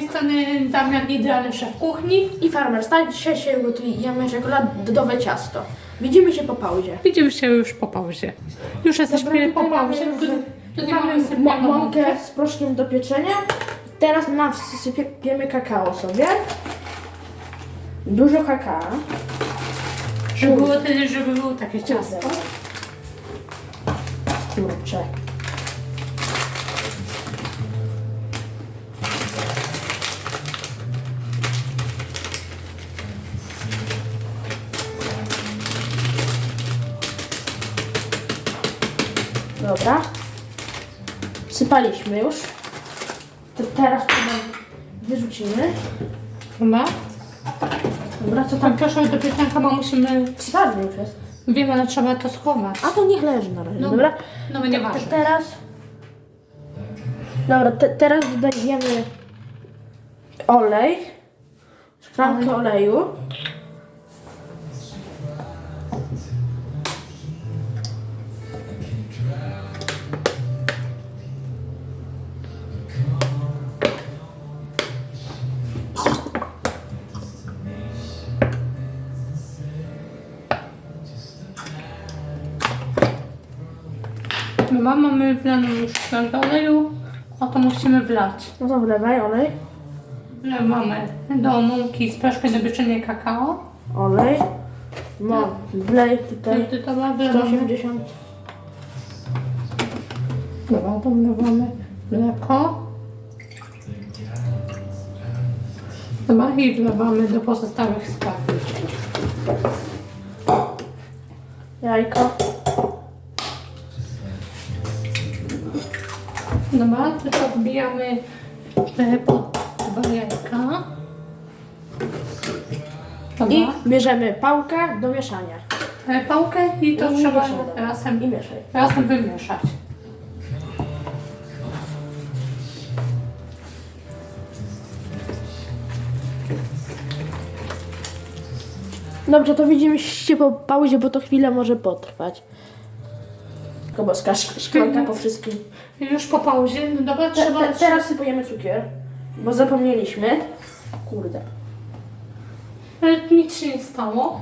mojej strony Damian Idealny Szef Kuchni. I farmer stać dzisiaj się gotujemy czekoladowe ciasto. Widzimy się po pauzie. Widzimy się już po pauzie. Już jesteśmy po pauzie. Tutaj mamy mo- mąkę z proszkiem do pieczenia. Teraz nam wsypiemy kakao sobie. Dużo kakao. Żeby było, tyle, żeby było takie ciasto. Kurczę. Dobra. Sypaliśmy już. To teraz to wyrzucimy. Chyba. Dobra, co tam? Tam proszę do pieczonka, bo musimy... Sypany już jest. Wiem, ale trzeba to schować. A to niech leży na razie, No, dobra? No będzie Te, ważne. teraz. Dobra, te, teraz dodajemy olej. Szklankę oleju. Chyba mamy wlaną już szklankę oleju, a to musimy wlać. No to wlewaj olej. Wlewamy do mąki z proszkiem do pieczenia kakao. Olej. No, wlej tutaj Wtedy to wlewamy. 180. Dobra, to wlewamy mleko. Dobra, i wlewamy do pozostałych składników. Jajko. Dobra, tylko wbijamy e, po dwa jajka. Dobra. I bierzemy pałkę do mieszania. E, pałkę i to I trzeba mieszamy. razem, I mieszaj. razem wymieszać. Dobrze, to widzimy się po pauzie, bo to chwilę może potrwać. Koboska, szk- szklanka po wszystkim. Już po pauzie, no dobra, Te, trzeba... te, teraz sypujemy cukier, bo zapomnieliśmy. Kurde. Ale nic się nie stało.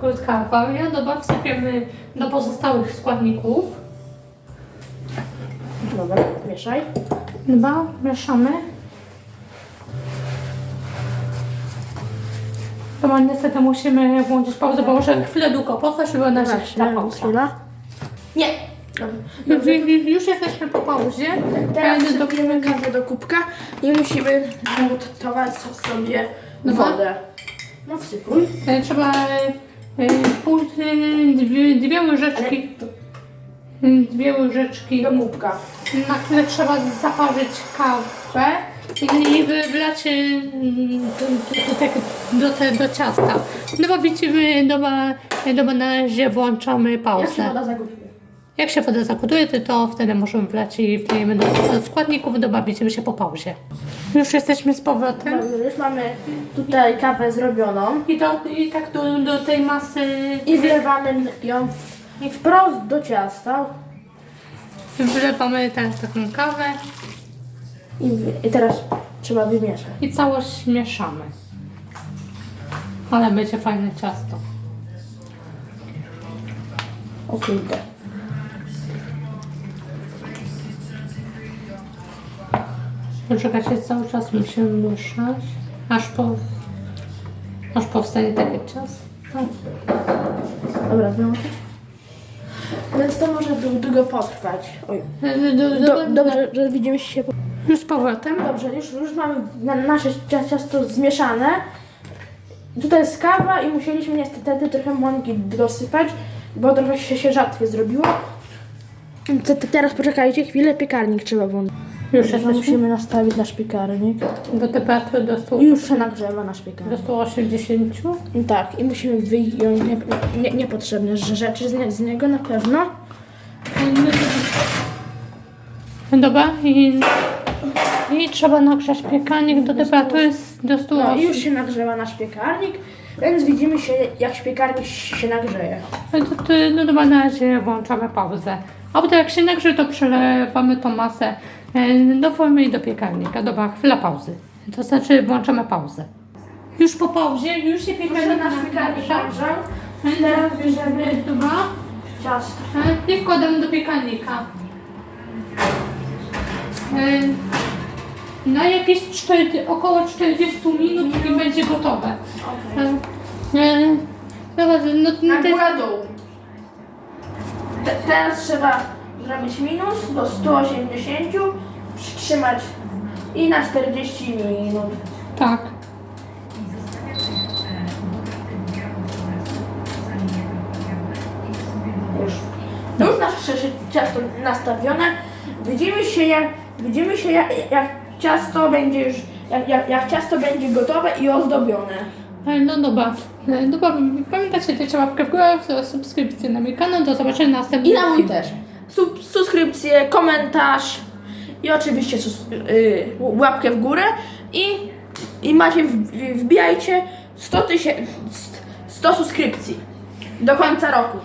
Krótka awaria. Dobra, wsypiemy do pozostałych składników. Dobra, mieszaj. Dobra, mieszamy. Dobra, niestety musimy włączyć pauzę, bo muszę chwilę długo potrwać, żeby ona się ta pauza. chwila. Nie. Już, już, już jesteśmy po pauzie. Teraz Fajny do- sypiemy kawę do kubka i musimy gotować sobie Dobra. wodę. No wsypuj. E, Trzeba e, pół, e, dwie, dwie łyżeczki, e, dwie łyżeczki do kubka. Na chwilę trzeba zaparzyć kawę i y, do, do, do, te, do ciasta. No bo widzimy, dobra, dobra, na razie włączamy Jak się pauzę. woda? Jak się woda zagotuje, to, wtedy możemy wlać i wklejemy do, składników. Dobra, widzimy się po pauzie. Już jesteśmy z powrotem. Dobrze, już mamy tutaj kawę zrobioną I, do, i tak do, do tej masy i wlewamy ją wprost do ciasta. wlewamy tę taką kawę I, I teraz trzeba wymieszać. i całość mieszamy. Ale będzie fajne ciasto. O kurde. Poczekajcie, cały czas musimy mieszać, aż, po, aż powstanie takie ciasto. Dobra, wyłączyć. Więc to może dłu- długo potrwać. Oj. Do, do, Do, dobrze, że widzimy się. po- Już z powrotem. Dobrze, już, już mamy na, nasze cia- ciasto zmieszane. Tutaj jest kawa i musieliśmy niestety trochę mąki dosypać, bo trochę się, się rzadkie zrobiło. Te, te, teraz poczekajcie chwilę, piekarnik trzeba włączyć. Już jesteśmy musimy nastawić nasz piekarnik. do temperatury do, stu, I już się nagrzewa nasz piekarnik. do 180. I tak, i musimy wyjąć nie, nie, niepotrzebne rzeczy z, nie, z niego na pewno. Dobra, i, i trzeba nagrzać piekarnik do temperatury z- do No 180. i już się nagrzewa nasz piekarnik, więc widzimy się jak piekarnik się nagrzeje. No to, to, no dobra, na razie włączamy pauzę. Jak się nagrze, to przelewamy tą masę e, do formy i do piekarnika. Dobra, chwila pauzy. To znaczy włączamy pauzę. Już po pauzie, już się piekarnik nasz piekarnik nagrzał. Teraz Teraz bierzemy Dobra. ciasto. E, I wkładamy do piekarnika. E, Na jakieś 4, około 40 minut i będzie gotowe. E, e, Dobra, no, no, górę dół. Te, teraz trzeba zrobić minus do 180, przytrzymać i na 40 minut. tak. Już. Już nasze ciasto nastawione. Widzimy się jak, widzimy się jak, jak ciasto będzie już, jak, jak, jak ciasto będzie gotowe i ozdobione. No dobra. Dobra, pamiętajcie, dajcie łapkę w górę, subskrypcję na mój kanał, do zobaczenia następnym I na mój też. Sub, subskrypcję, komentarz i oczywiście sus, y, łapkę w górę i, i macie, w- wbijajcie 100 tysięcy, 100 subskrypcji do końca roku.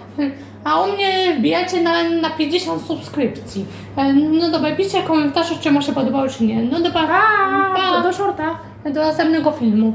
A u mnie wbijajcie na, na 50 subskrypcji. E, No dobra, piszcie komentarze, czy mu się podobało, czy nie. No dobra, pa. do, do shorta. do następnego filmu.